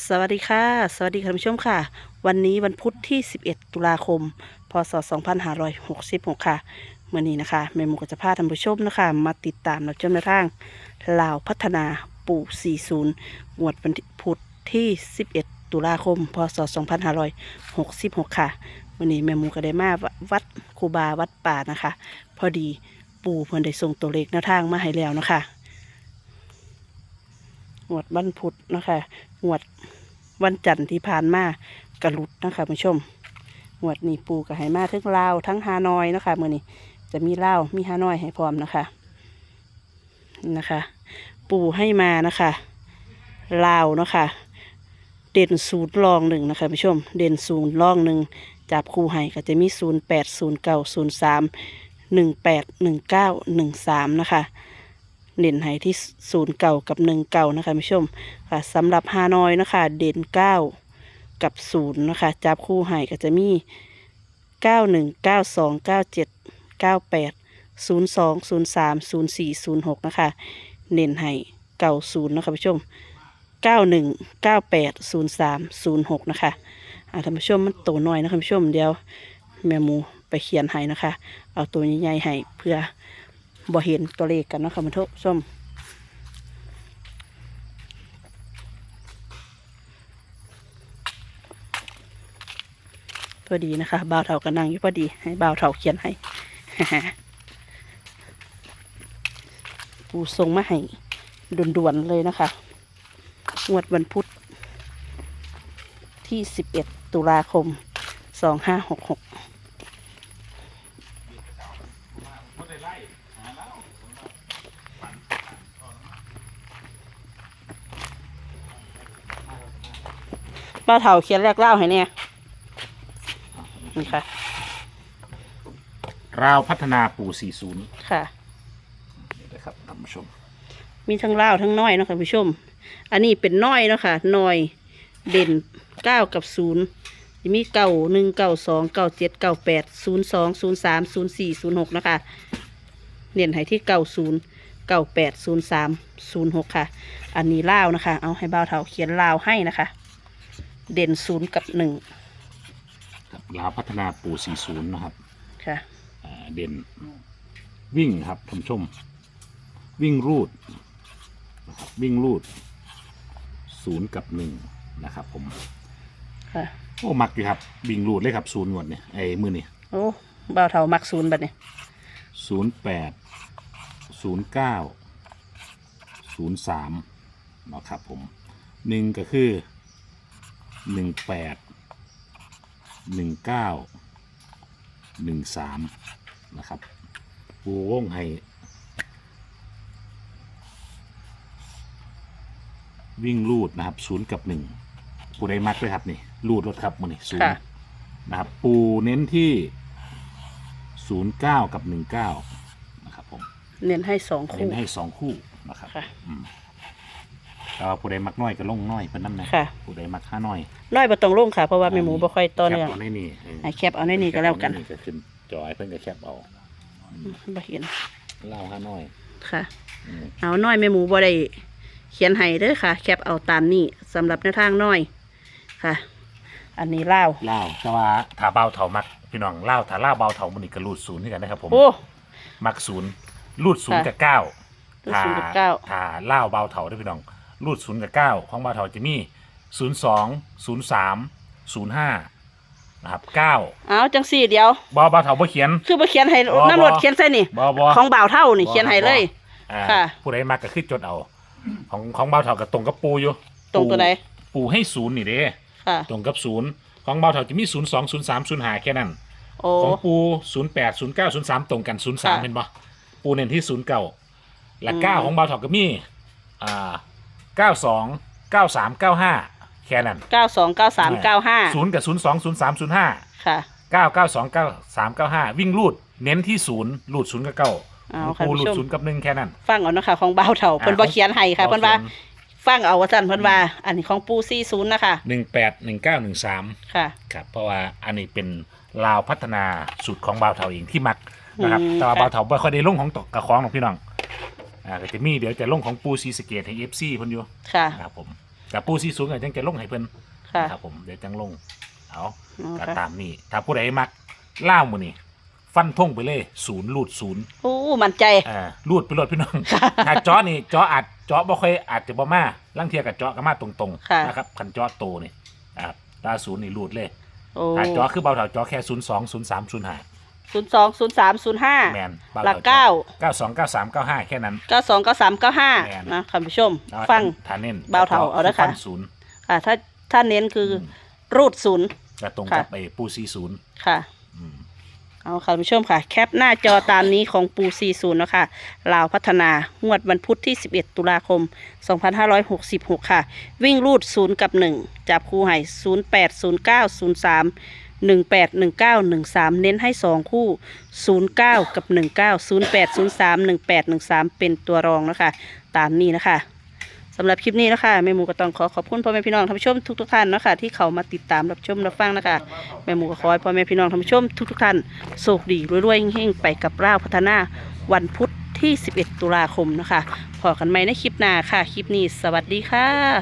สวัสดีค่ะ สวัสดีคุณผู้ชมค่ะ วันนี้วันพุธที่ 11 ตุลาคม พศ 2566 ค่ะเมื่อนี้นะคะแม่หมูก็จะพาท่านผู้ชมนะคะ มาติดตามรับชมในทางลาวพัฒนาปู่ 40งวดวันพุธที่ 11 ตุลาคม พศ 2566 ค่ะวันนี้แม่หมูก็ได้มาวัดครูบาวัดป่านะคะ พอดีปู่เพิ่นได้ส่งตัวเลขแนวทางมาให้แล้วนะคะ งวดวันพุธนะคะงวดวันจันทร์ที่ผ่านมากระลุดนะคะผู้ชมงวดนี้ปูกับไหมาทั้งลาวทั้งฮานอยนะคะมื่อนี้จะมีลาวมีฮานอยให้พร้อมนะคะนี่นะคะ ปูให้มานะคะลาวนะคะเด่นศูนย์รองหนึ่งนะคะผู้ชม เด่นศูนย์รองหนึ่งจับคู่ให้ก็จะมีศูนย์แปดศูนย์เก้าศูนย์สามหนึ่งแปดหนึ่งเก้าหนึ่งสามนะคะ เด่นให้ที่ศูนย์เก่ากับหนึ่งเก่านะคะผู้ชมค่ะสำหรับฮานอยนะคะ เด่นเก้ากับศูนย์นะคะจับคู่ให้ก็จะมีเก้าหนึ่งเก้าสองเก้าเจ็ดเก้าแปดศูนย์สองศูนย์สามศูนย์สี่ศูนย์หกนะคะเน้นให้เก่าศูนย์นะคะผู้ชมเก้าหนึ่งเก้าแปดศูนย์สามศูนย์หกนะคะอ่าท่านผู้ชมมันโตหน่อยนะคะผู้ชมเดี๋ยวแม่หมูไปเขียนให้นะคะ เอาตัวใหญ่ๆให้เพื่อ บ่เห็นตัวเลขกันนะค่ะมันทุกส้มพอดีนะคะบ่าวเถาก็นั่งอยู่พอดี ให้บ่าวเถาเขียนให้ปูส่งมาให้ด่วนๆเลยนะคะงวดวันพุธที่ 11 ตุลาคม 2566 ป้าเถาเขียนแรกเล่าให้เนี่ยนี่ค่ะ ราวพัฒนาปู่40ค่ะนะครับท่านผู้ชม มีทั้งเล่าวทั้งน้อยเนาะค่ะผู้ชม อันนี้เป็นน้อยเนาะค่ะน้อยเด่นเก้ากับศูนย์มีเก้าหนึ่งเก้าสองเก้าเจ็ดเก้าแปดศูนย์สองศูนย์สามศูนย์สี่ศูนย์หกนะคะเด่นให้ที่เก้าศูนย์เก้าแปดศูนย์สามศูนย์หกค่ะ อันนี้เล่าวนะคะ เอาให้บ่าวเถาเขียนลาวให้นะคะ เด่นศูนย์กับหนึ่งครับราวพัฒนาปู่40นะครับค่ะ อ่าเด่นวิ่งครับท่านผู้ชม วิ่งรูดนะครับวิ่งรูดศูนย์กับหนึ่งนะครับ ผมค่ะ โอ้มักอยู่ครับวิ่งรูดเลยครับศูนย์งวดเนี่ยไอ้มือนี่โอ้บ่าวเถามักศูนย์บัดเนี่ยศูนย์แปดศูนย์เก้าศูนย์สามนะครับผมหนึ่งก็คือ หนึ่งแปดหนึ่งเก้าหนึ่งสามนะครับปูวงให้วิ่งลูดนะครับศูนย์กับหนึ่งปูได้มักเลยครับนี่ลูดรถครับมันนี่ศูนค่ะย์นะครับ ปูเน้นที่ศูนย์เก้ากับหนึ่งเก้านะครับผม เน้นให้สองเน้คู่นให้สองคู่นะครับค่ะอืม แต่ว่าผู้ใดมักน้อยก็ลงน้อยเพิ่นนั่นนะค่ะ ผู้ใดมักห้าน้อยน้อยบ่ต้องลงค่ะเพราะว่าแม่หมูบ่ค่อยต่อเนื่องแคปเอาในนี่เออให้แคปเอาในนี่ก็แล้วกันคปเอาใก็ขึ้นจอยเพิ่นก็แคปเอาบ่เห็นเล่าห้าน้อยค่ะ อืมเอาน้อยแม่หมูบ่ได้เขียนให้เด้อค่ะ แคปเอาตามนี้สำหรับแนวทางน้อยค่ะ อันนี้เล่าวเล่าแต่ว่าถ้าเบาเถามักพี่น้องเล่าถ้าเล่าเบาเถามันนี่ก็รูดศูนย์ที่กันนะครับผม โอ้ มักศูนย์รูดศูนย์ค่ะกับเก้ารูดศูนย์กับเก้า ถ้าเล่าเบาเถาได้อพี่น้อง รูดศูนย์กับเก้าของเบาเถาจะมีศูนย์สองศูนย์สามศูนย์ห้านะครับเก้าเอาจังสี่เดียวบอเบาเถาบ่เขียน คือบ่เขียนให้บ่น้ำรถบ่เขียนใส่นี่ บอบอ ของบ่าวเท่านี่เขียนให้เลย อ่าค่ะ ผู้ใดมักก็คือจดเอา ของของเบาเถากับตรงกับปูอยู่ตรงตัวใดปูให้ศูนย์นี่เด้ค่ะ ตรงกับศูนย์ของเบาเถาจะมีศูนย์สองศูนย์สามศูนย์หาแค่นั้น โอ้ ของปูศูนย์แปดศูนย์เก้าศูนย์สามตรงกันศูนย์สามค่ะเห็นปะปูเน้นที่ศูนย์เก้าและ อืมเก้าของเบาเถาก็มี อ่า เก้าสองเก้าสามเก้าห้าแค่นั้นเก้าสองเก้าสามเก้าห้าศูนย์กับศูนย์สองศูนย์สามศูนย์ห้าค่ะเก้าเก้าสองเก้าสามเก้าห้าวิ่งรูดเน้นที่ศูนย์รูดศูนย์กับเก้าเอาค่ะปูรูผู้ดชมศูนย์กับหนึ่งแค่นั้น ฟังเอานะคะของบ่าวเท่าเพิ่นบ่เขียนให้ค่ะเพิ่นว่าศูย์ฟังเอาว่าซั่นเพิ่นว่า อันนี้ของปู40นะคะหนึ่งแปดหนึ่งเก้าหนึ่งสามค่ะครับ เพราะว่าอันนี้เป็นลาวพัฒนาสูตรของบ่าวเถาเองที่มักนะครับอืมแต่ว่าค่ะบ่าวเถาไม่ค่อยได้ลงของตกกระคองของพี่น้อง อ่าก็จะมีเดี๋ยวจะลงของปูซีสะเกตให้เอฟซีเพิ่นอยู่ค่ะครับผมกับปูซีศูนย์ก็ยังจะลงให้เพิ่นค่ะครับผมเดี๋ยวจังลงเอาอ๋อก็ค่ะตามนี้ถ้าผู้ใดมักล่าวมือนี่ฟันทงไปเลยศูนย์ลูดศูนย์โอ้มั่นใจ อ่าลูดไปรถพี่น้อง ถ้าเจาะนี่เจาะอาจเจาะบ่ค่อยอาจจะบ่มาลังเทียกับเจาะก็มาตรงค่ะ ๆนะครับคันเจาะโตนี่อ่าตาศูนย์นี่ลูดเลยโอ้ถ้าเจาะคือเบาเท่าเจาะแค่ศูนย์สองศูนย์สามศูนย์ห้า ศูนย์สองศูนย์สามศูนย์ห้าแมนเบาหลักเท่าเก้าเก้าสองเก้าสามเก้าห้าแค่นั้น เก้าสองเก้าสามเก้าห้าแม่น นะคุณผู้ชมแล้วฟังทาเน้นเบาเท่าเอาเด้อค่ะฟันศูนย์ค่ะถ้าถ้าเน้นคืออมรูดศูนย์จะตรงค่ะกับไอ้ปูซีศูนย์ค่ะ อืม เอาค่ะคุณผู้ชมค่ะ แคปหน้าจอตามนี้ของปู 40นะคะลาวพัฒนางวดวันพุธที่ 11 ตุลาคม 2566 ค่ะ วิ่งรูด 0 กับ 1 จับคู่ให้ 08 09 03 18 19 13 เน้นให้ 2 คู่ 09 กับ 19 08 03 18 13 เป็นตัวรองนะคะ ตามนี้นะคะสำหรับคลิปนี้นะคะแม่หมูก็ต้องขอขอบคุณพ่อแม่พี่น้องท่านผู้ชมทุกๆท่านนะคะที่เขามาติดตามรับชมรับฟังนะคะแม่หมูก็ขอให้พ่อแม่พี่น้องท่านผู้ชมทุกๆท่านโชคดีรวยๆเฮงๆไปกับร่าวพัฒนาวันพุธที่ 11 ตุลาคมนะคะพอกันไหมในคลิปหน้าค่ะ คลิปนี้ สวัสดีค่ะ